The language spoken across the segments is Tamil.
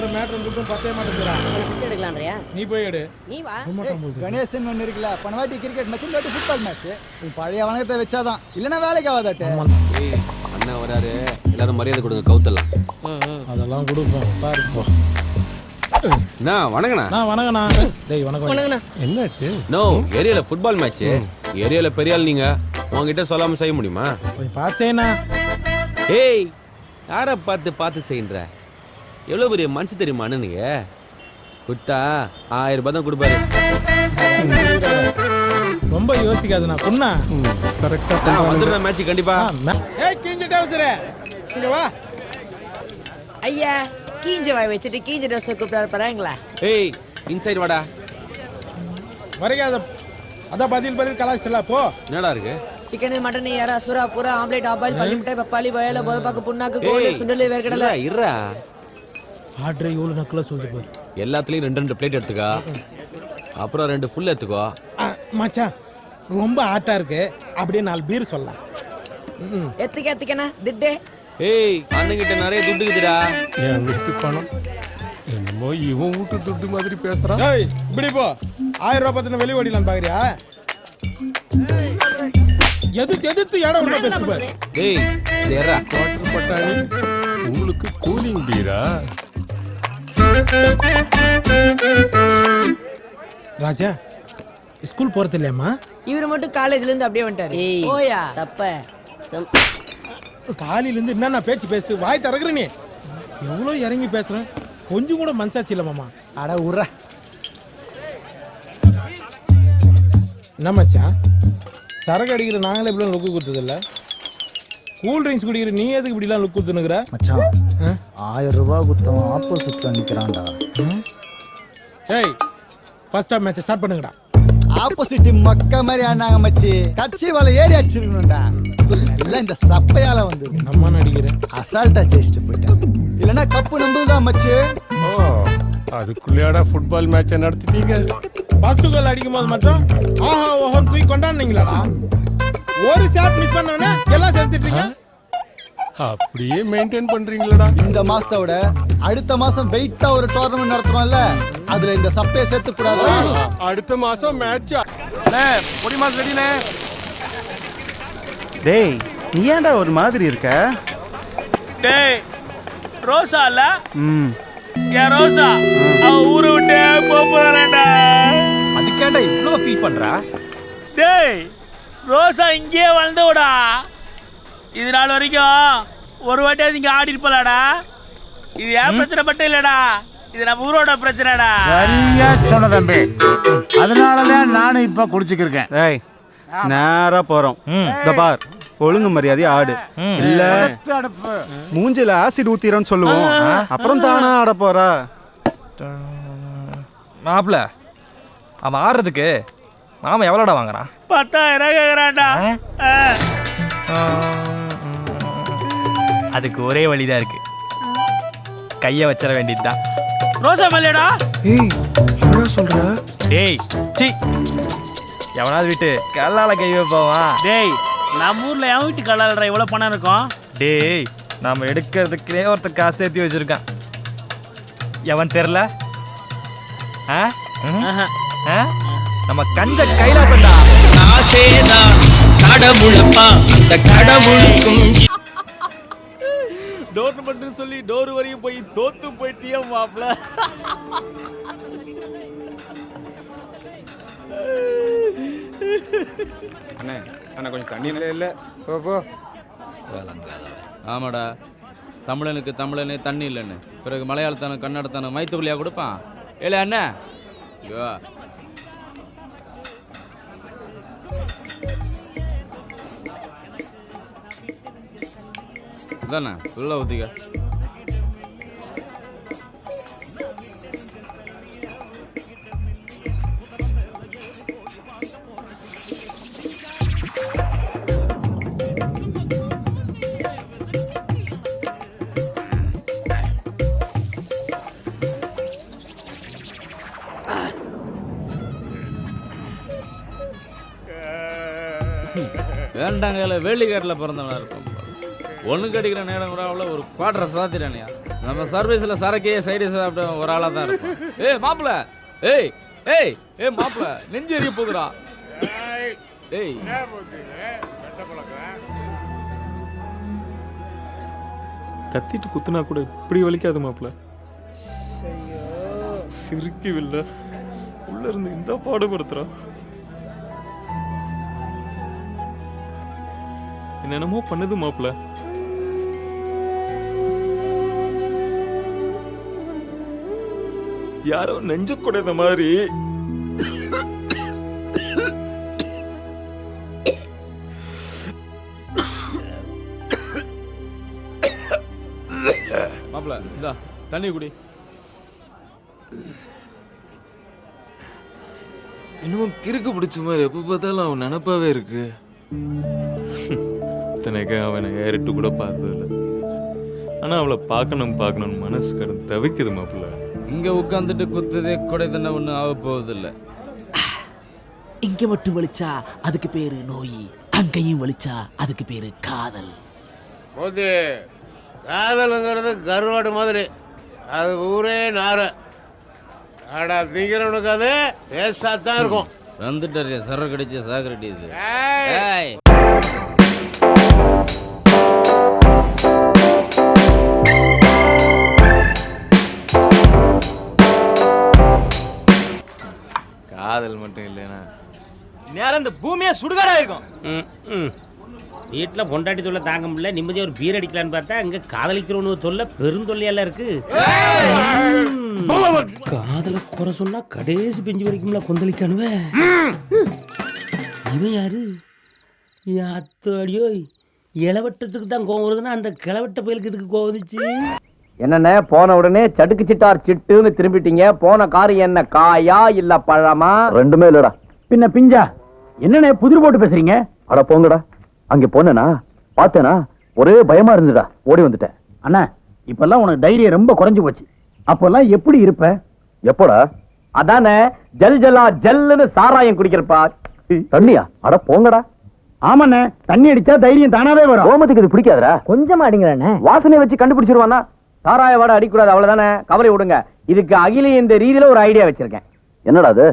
இருக்கிற மேட்ரு மட்டும் பத்தே மாட்டேங்கிறா பிச்சை எடுக்கலான்றியா நீ போய் எடு. நீ வா. கணேசன் ஒன்று இருக்குல்ல போன வாட்டி கிரிக்கெட் மேட்ச் இந்த வாட்டி ஃபுட்பால் மேட்ச் பழைய வணக்கத்தை வச்சாதான். இல்லைன்னா வேலைக்கு ஆகாதாட்டு. ஏய் அண்ணன் வராரு. எல்லாரும் மரியாதை கொடுங்க கவுத்தலாம் அதெல்லாம் கொடுப்போம். பாரு. போ. அண்ணா வணக்கண்ணா. நான் வணக்கண்ணா. டேய் வணக்கம். வணக்கண்ணா. என்னாச்சு நோ ஏரியால ஃபுட்பால் மேட்ச் ஏரியால பெரிய ஆள் நீங்க. உங்ககிட்ட சொல்லாம செய்ய முடியுமா? கொஞ்சம் பார்த்தேண்ணா ஏய் யாரை பார்த்து பார்த்து செய்யுன்ற? எவ்வளவு பெரிய மனுஷன் தெரியுமா அண்ணனுங்க? குட்டா ஆயிரம் ரூபாய் தான் கொடுப்பாரு. ரொம்ப யோசிக்காதுண்ணா பொண்ணா நான் வந்துடுறேன் மேட்ச் கண்டிப்பா. ஏய் கிஞ்சி டவுசரே. இங்க வா. ஐயா கீஞ்ச வாய் வச்சுட்டு கீஞ்ச ட்ரெஸ் கூப்பிட்டாரு பாருங்களா ஏய் இன்சைட் வாடா. வரைக்காத அதான் பதில் பதில் கலாச்சிட்டல போ. என்னடா இருக்கு? சிக்கன் மட்டன் யாரா சுறா புறா ஆம்லேட் ஆபாயில் பள்ளி மிட்டாய் பப்பாளி வயல போதப்பாக்கு புண்ணாக்கு கோழி சுண்டல் வேர்க்கடலை. இருடா, இருடா ஆர்டர் இவ்வளோ நக்கலாக சொல்லிட்டு போய். எல்லாத்துலயும் ரெண்டு ரெண்டு பிளேட் எடுத்துக்கோ. அப்புறம் ரெண்டு ஃபுல் எடுத்துக்கோ மச்சான் ரொம்ப ஆட்டா இருக்கு. அப்படியே நாலு பீர் சொல்லலாம். ம் எத்துக்க எத்துக்கண்ணா திட்டே. ஏய் அண்ணங்கிட்ட நிறைய துட்டு இருக்குதுடா. என் வீட்டு பணம் என்னமோ இவன் வீட்டு துட்டு மாதிரி பேசுறான். ஏய் இப்படி போ. ஆயிரம் ரூபாய் பத்தின வெளி ஓடிலாம் பாக்குறியா? எதிர்த்து எதிர்த்து இடம் உள்ள பேசு பாரு ஏய் தேரா வாட்டர் பட்டாணி உங்களுக்கு கூலிங் பீரா ராஜா ஸ்கூல் போறது இல்லையாம்மா இவரு மட்டும் காலேஜ்ல இருந்து அப்படியே வந்துட்டாரு. ஓயா. சப்ப. காலையில இருந்து என்னென்ன பேச்சு பேசுது? வாய் திறக்குற நீ. எவ்வளோ இறங்கி பேசுறேன்? கொஞ்சம் கூட மனசாச்சு இல்ல மாமா. அட உர்ற. என்ன மச்சான்? சரக்கு அடிக்கிற நாங்களே இப்படிலாம் லுக்கு கொடுத்தது இல்ல கூல் ட்ரிங்க்ஸ் குடிக்கிற நீ எதுக்கு இப்படிலாம் லுக் கொடுத்துனுக்குற? மச்சான் ஆயிரம் ரூபாய் குத்தவன் ஆப்போசிட்ல நிக்கிறான்டா. ஏய் ஃபர்ஸ்ட் ஆஃப் மேட்ச் ஸ்டார்ட் பண்ணுங்கடா. ஆப்போசிட் மக்க மாதிரி ஆனாங்க மச்சி. கட்சி வலை ஏறி அடிச்சிருக்கணும்டா. எல்லாம் இந்த சப்பையால வந்து. நம்ம நடிக்கிறேன் அசால்ட்டா ஜெயிச்சுட்டு போயிட்டேன். இல்லைன்னா கப்பு நம்புதான் மச்சி. ஓ அதுக்குள்ளேயாடா ஃபுட்பால் மேட்சை நடத்திட்டீங்க. ஃபர்ஸ்ட் கோல் அடிக்கும் போது மட்டும் ஆஹா ஓஹோ தூக்கி கொண்டாடுனீங்களாடா. ஒரு ஷாட் மிஸ் பண்ணோன்னே எல்லாம் சேர்த்துட்டீங்க அப்படியே மெயின்டைன் பண்றீங்களடா. இந்த மாசத்தோட அடுத்த மாசம் வெயிட்டா ஒரு டோர்னமெண்ட் நடத்துறோம்ல அதுல இந்த சப்பையை சேர்த்து கூடாது அடுத்த மாசம் மேட்ச் டேய் நீ ஏன்டா ஒரு மாதிரி இருக்க? டேய் ரோசா இல்ல? ம். என் ரோசா? அவ ஊரை விட்டு போறாடா அதுக்கேண்டா இவ்வளோ ஃபீல் பண்றா? டேய் ரோசா இங்கேயே வளர்ந்தோடா இது நாள் வரைக்கும் ஒரு வாட்டியாவது இங்க ஆடி இருப்பலாடா இது என் பிரச்சனை மட்டும் இல்லடா. இது நம்ம ஊரோட பிரச்சனைடா. சரியா சொன்ன தம்பி. அதனாலதான் நானும் இப்ப குடிச்சுக்கிருக்கேன். டேய் நேரா போறோம். இந்த பார் ஒழுங்கு மரியாதை ஆடு. இல்ல மூஞ்சில ஆசிட் ஊத்திரன்னு சொல்லுவோம். அப்புறம் தானா ஆட போறா? மாப்பிள அவன் ஆடுறதுக்கு மாமா எவ்வளோடா வாங்குறான்? பத்தாயிரம் கேக்குறான்டா. ஆ. அதுக்கு ஒரே வழிதான் இருக்கு. கையை வச்சிட வேண்டியதுதான். ரோசா மேலடா ஏய் என்ன சொல்ற? டேய் சி. எவனாவது விட்டு கல்லால கை வைப்பான் டேய் நம்ம ஊர்ல எவன் வீட்டு கலால்ற இவ்வளவு பணம் இருக்கும்? டேய் நாம எடுக்கிறதுக்குனே ஒருத்தன் காசு சேர்த்து வச்சிருக்கான். எவன் தெரில ஆ. ஆ? நம்ம கஞ்ச கைலாசம்டா. டோர்னமெண்ட் சொல்லி டோர் வரையும் போய் தோத்து போயிட்டியா மாப்ள அண்ணே அண்ணா கொஞ்சம் தண்ணி இல்லை இல்லை. போ போ. ஆமாடா. தமிழனுக்கு தமிழனே தண்ணி இல்லைன்னு. பிறகு மலையாளத்தான கன்னடத்தான மைத்துக்குள்ளியா கொடுப்பான். ஏலே அண்ணா. ஐயோ இதானே ஃபுல்லாக ஊற்றிக்க வேண்டாங்க வேலிக்காட்டில் பிறந்தவனா இருப்பான் ஒன்று கடிக்கிற நேரம் கூட ஒரு குவாட்ரை சாத்திரானியா நம்ம சர்வீஸ்ல சரக்கு சைடு சாப்பிட்ட ஒரு ஆளா தான் இருப்பான். ஏய் மாப்பிள! ஏய் ஏய் ஏய் மாப்பிள! நெஞ்சு எரிய போகுதுடா. ஏய். கத்திட்டு குத்துனா கூட இப்படி வலிக்காது மாப்பிள. சிரிக்கவில்லை. உள்ள இருந்து இந்த பாடுபடுத்துறான் என்னென்னமோ பண்ணுது மாப்பிள. யாரோ நெஞ்ச குடைந்த மாதிரி. மாப்பிள இந்தா தண்ணி குடி. இன்னமும் கிறுக்கு பிடிச்ச மாதிரி எப்போ பார்த்தாலும் அவன் நினப்பாவே இருக்கு. இத்தனைக்கு அவனை ஏறிட்டு கூட பார்த்ததில்ல. ஆனா அவளை பார்க்கணும் பார்க்கணும் மனசு கடந்து தவிக்குது மாப்பிள்ள. இங்க உட்காந்துட்டு குத்துதே கூட தானே ஒன்றும் ஆக போவதில்ல. இங்க மட்டும் வலிச்சா அதுக்கு பேரு நோய் அங்கேயும் வலிச்சா அதுக்கு பேரு காதல். போது காதலுங்கிறது கருவாடு மாதிரி. அது ஊரே நார. ஆடா திங்கிறவனுக்கு அது வேஸ்டாக தான் இருக்கும். வந்துட்டாரு சரக்கு அடிச்ச சாக்ரட்டிஸ் காதல் மட்டும் இல்லைனா நேரம் இந்த பூமியே சுடுகாடா இருக்கும் வீட்டில் பொண்டாட்டி தொல்லை தாங்க முடியல நிம்மதியாக ஒரு பீர் அடிக்கலான்னு பார்த்தா அங்கே காதலிக்கிறவனு தொல்லை பெருந்தொல்லையெல்லாம் இருக்கு. காதலை குறை சொன்னா கடைசி பெஞ்சு வரைக்கும்ல கொந்தளிக்கானுவே? இவன் யாரு? அத்தோடியோ இளவட்டத்துக்கு தான் கோவம் வருதுன்னா அந்த கிளவட்ட பயலுக்கு இதுக்கு கோவம் வந்துச்சு? என்னண்ணே போன உடனே சடுக்கு சிட்டார் சிட்டுன்னு திரும்பிட்டீங்க. போன காரு என்ன காயா இல்ல பழமா? ரெண்டுமே இல்லடா. பின்ன பிஞ்சா? என்னண்ணே புதிர் போட்டு பேசுறீங்க? அட போங்கடா. அங்க போனேனா பார்த்தேனா ஒரே பயமா இருந்துடா ஓடி வந்துட்டேன். அண்ணா இப்பெல்லாம் உனக்கு தைரியம் ரொம்ப குறைஞ்சு போச்சு. அப்பெல்லாம் எப்படி இருப்ப? எப்போடா? அதானே ஜல் ஜலா ஜல்லுன்னு சாராயம் குடிக்கிறப்பா. தண்ணியா? அட போங்கடா. ஆமாண்ணே தண்ணி அடிச்சா தைரியம் தானாவே வரும். கோமத்துக்கு இது பிடிக்காதடா. கொஞ்சமா அடிங்கிறானே வாசனையை வச்சு கண்டுபிடிச்சிருவானா? சாராய வாட அடிக்கூடாது அவ்வளவுதானே? கவலை விடுங்க. இதுக்கு அகில இந்த ரீதியில ஒரு ஐடியா வச்சிருக்கேன். என்னடா அது?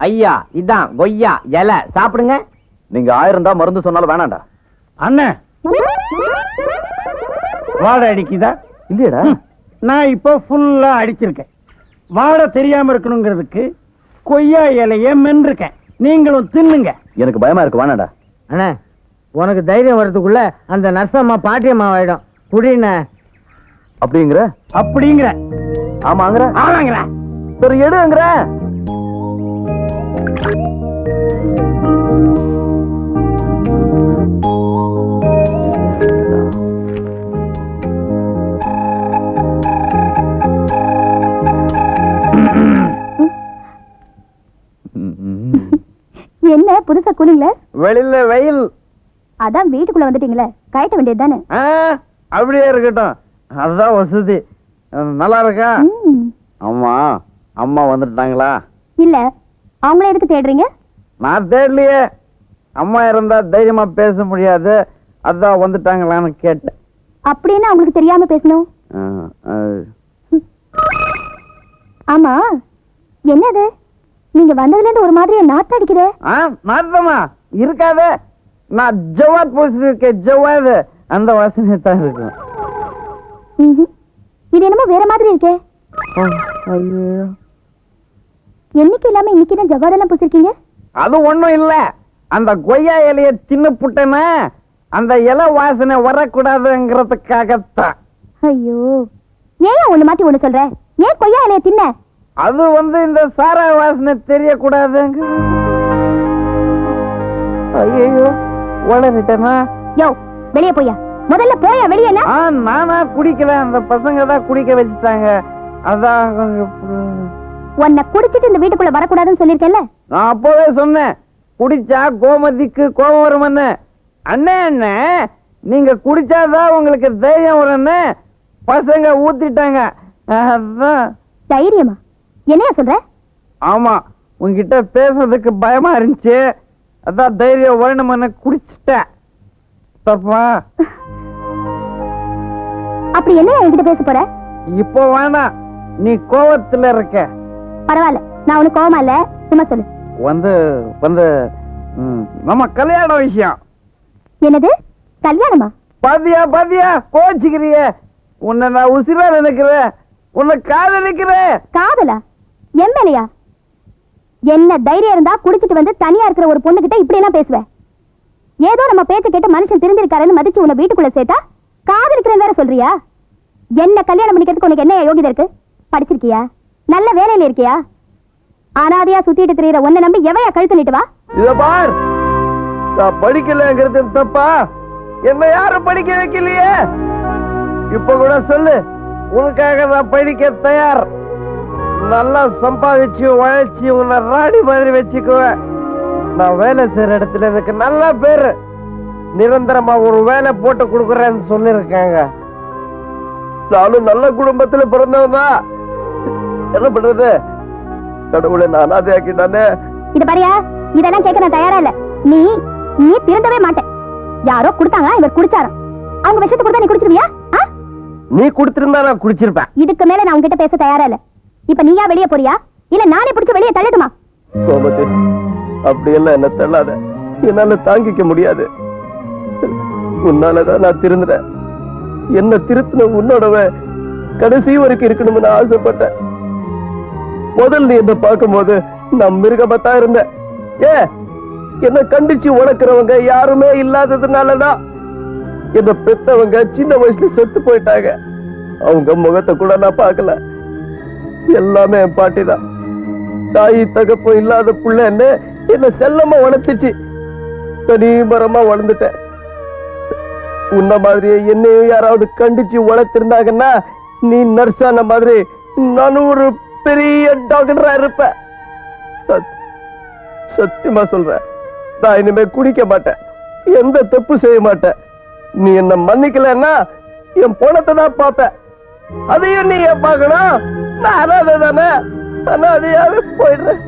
ஐயா இதான் கொய்யா இலை. சாப்பிடுங்க. நீங்க ஆயிரம் தான் மருந்து சொன்னாலும் வேணாண்டா அண்ணே. வாடை அடிக்குதா? இல்லையடா. நான் இப்போ ஃபுல்லா அடிச்சிருக்கேன். வாடை தெரியாம இருக்கணுங்கிறதுக்கு கொய்யா இலைய மென்றிருக்கேன் நீங்களும் தின்னுங்க. எனக்கு பயமா இருக்கு வேணாடா அண்ணே உனக்கு தைரியம் வர்றதுக்குள்ள அந்த நர்சம்மா பாட்டியம்மா ஆயிடும் குடிண்ண. அப்படிங்கிற? அப்படிங்கிற. ஆமாங்கிற? ஆமாங்கிற. சரி எடுங்கிற. என்ன புதுசா கூலிங்ல? வெளியில வெயில். அதான் வீட்டுக்குள்ள வந்துட்டீங்களே கயட்ட வேண்டியது தானே ஆ, அப்படியே இருக்கட்டும். அதுதான் வசதி. நல்லா இருக்கா? அம்மா அம்மா வந்துட்டாங்களா? இல்ல அவங்கள எதுக்கு தேடுறீங்க? நான் தேடலையே. அம்மா இருந்தா தைரியமா பேச முடியாது. அதான் வந்துட்டாங்களான்னு கேட்டேன். அப்படின்னு அவங்களுக்கு தெரியாம பேசணும்? ஆமா என்னது? நீங்க வந்ததுல இருந்து ஒரு மாதிரியா நாத்து அடிக்குதே? நாட்டமா இருக்காதே. நான் ஜவாத் போசிருக்கேன் ஜவாத் அந்த வாசனை தான் இருக்கும். இது என்னமோ வேற மாதிரி இருக்கே. என்னைக்கு இல்லாம இன்னைக்கு தான் ஜவ்வாதெல்லாம் பூசிருக்கீங்க? அது ஒண்ணும் இல்ல. அந்த கொய்யா இலைய சின்ன புட்டன அந்த இலை வாசனை வரக்கூடாதுங்கிறதுக்காகத்தான். ஐயோ. ஏன் ஒண்ணு மாத்தி ஒண்ணு சொல்ற? ஏன் கொய்யா இலைய தின்ன? அது வந்து இந்த சாரா வாசனை தெரியக்கூடாதுங்க. ஐயோ வளரிட்டனா யோ வெளிய போயா முதல்ல போயா வெளியனா ஆ நானா குடிக்கல. அந்த பசங்க தான் குடிக்க வச்சுட்டாங்க. அதான் உன்னை குடிச்சிட்டு இந்த வீட்டுக்குள்ள வரக்கூடாதுன்னு சொல்லிருக்கேன்ல நான் அப்போவே சொன்னேன். குடிச்சா கோமதிக்கு கோபம் வரும்னு அண்ணே அண்ணே நீங்க குடிச்சாதான் உங்களுக்கு தைரியம் வரும்னு பசங்க ஊத்திட்டாங்க. அதான். தைரியமா? என்னையா சொல்ற? ஆமா உங்ககிட்ட பேசுறதுக்கு பயமா இருந்துச்சு. அதான் தைரியம் வேணும்னு குடிச்சிட்டேன். தப்பா? அப்படி என்ன என்கிட்ட பேச போற? இப்போ வேணாம் நீ கோவத்துல இருக்க. பரவாயில்ல நான் உனக்கு கோவமா இல்ல சும்மா சொல்லு. வந்து வந்து நம்ம கல்யாண விஷயம். என்னது? கல்யாணமா? பாத்தியா பாத்தியா கோச்சிக்கிறிய உன்னை நான் உசிரா நினைக்கிறேன். உன்னை காதலிக்கிறேன். காதலா? என் மேலையா? என்ன தைரியம் இருந்தா குடிச்சிட்டு வந்து தனியா இருக்கிற ஒரு பொண்ணு கிட்ட இப்படி எல்லாம் பேசுவேன் ஏதோ நம்ம பேச்ச கேட்டு மனுஷன் திருந்திருக்காருன்னு மதிச்சு உன்னை வீட்டுக்குள்ள சேர்த்தா? காதலிக்கிறேன் வேற சொல்றியா? என்ன கல்யாணம் பண்ணிக்கிறதுக்கு உனக்கு என்ன யோகிதை இருக்கு? படிச்சிருக்கியா? நல்ல வேலையில இருக்கியா? அனாதையா சுத்திட்டு திரியற உன்னை நம்பி எவையா கழுத்து நீட்டு வா? இத பார். நான் படிக்கலங்கிறது தப்பா? என்ன யாரும் படிக்க வைக்கலையே? இப்ப கூட சொல்லு உனக்காக நான் படிக்க தயார். நல்லா சம்பாதிச்சு உழைச்சி உன்னை ராணி மாதிரி வச்சுக்குவேன். நான் வேலை செய்யற இடத்துல எனக்கு நல்ல பேரு. நிரந்தரமா ஒரு வேலை போட்டு கொடுக்குறேன்னு சொல்லிருக்காங்க நானும் நல்ல குடும்பத்துல பிறந்தவன் என்ன பண்றது? கடவுளை நான் அனாதையாக்கிட்டானே இது பாரியா இதெல்லாம் கேட்க நான் தயாரா இல்ல. நீ நீ திருந்தவே மாட்டேன். யாரோ கொடுத்தாங்க இவர் குடிச்சாராம். அவங்க விஷயத்தை கொடுத்தா நீ குடிச்சிருவியா? ஆ? நீ கொடுத்திருந்தா நான் குடிச்சிருப்பேன். இதுக்கு மேல நான் உன்கிட்ட பேச தயாரா இல்ல. இப்ப நீயா வெளிய போறியா? இல்ல நானே பிடிச்சு வெளிய தள்ளட்டுமா? கோமதி அப்படியெல்லாம் என்ன தள்ளாத. என்னால தாங்கிக்க முடியாது. உன்னாலதான் நான் திருந்துறேன். என்ன திருத்தின உன்னோடவ கடைசி வரைக்கும் இருக்கணும்னு நான் ஆசைப்பட்டேன். முதல் நீ என்ன பார்க்கும்போது நான் மிருகமத்தா இருந்தேன். ஏ என்ன கண்டிச்சு உடக்கிறவங்க யாருமே இல்லாததுனாலதான் என்ன பெத்தவங்க சின்ன வயசுல செத்து போயிட்டாங்க. அவங்க முகத்தை கூட நான் பார்க்கல. எல்லாமே என் பாட்டி தான் தாய் தகப்பம் இல்லாத புள்ள என்ன என்ன செல்லமா வளர்த்துச்சு. தனி மரமா வளர்ந்துட்டேன். உன்ன மாதிரியே என்னையும் யாராவது கண்டிச்சு வளர்த்திருந்தாங்கன்னா நீ நர்சான மாதிரி நானும் ஒரு பெரிய டாக்டரா இருப்பேன். சத்தியமா சொல்றேன். நான் இனிமே குடிக்க மாட்டேன். எந்த தப்பு செய்ய மாட்டேன். நீ என்ன மன்னிக்கலன்னா என் பணத்தை தான் பார்ப்பேன். அதையும் நீ ஏன் பார்க்கணும்? நான் அனாதை தானே அனாதையாவே போயிடுறேன்.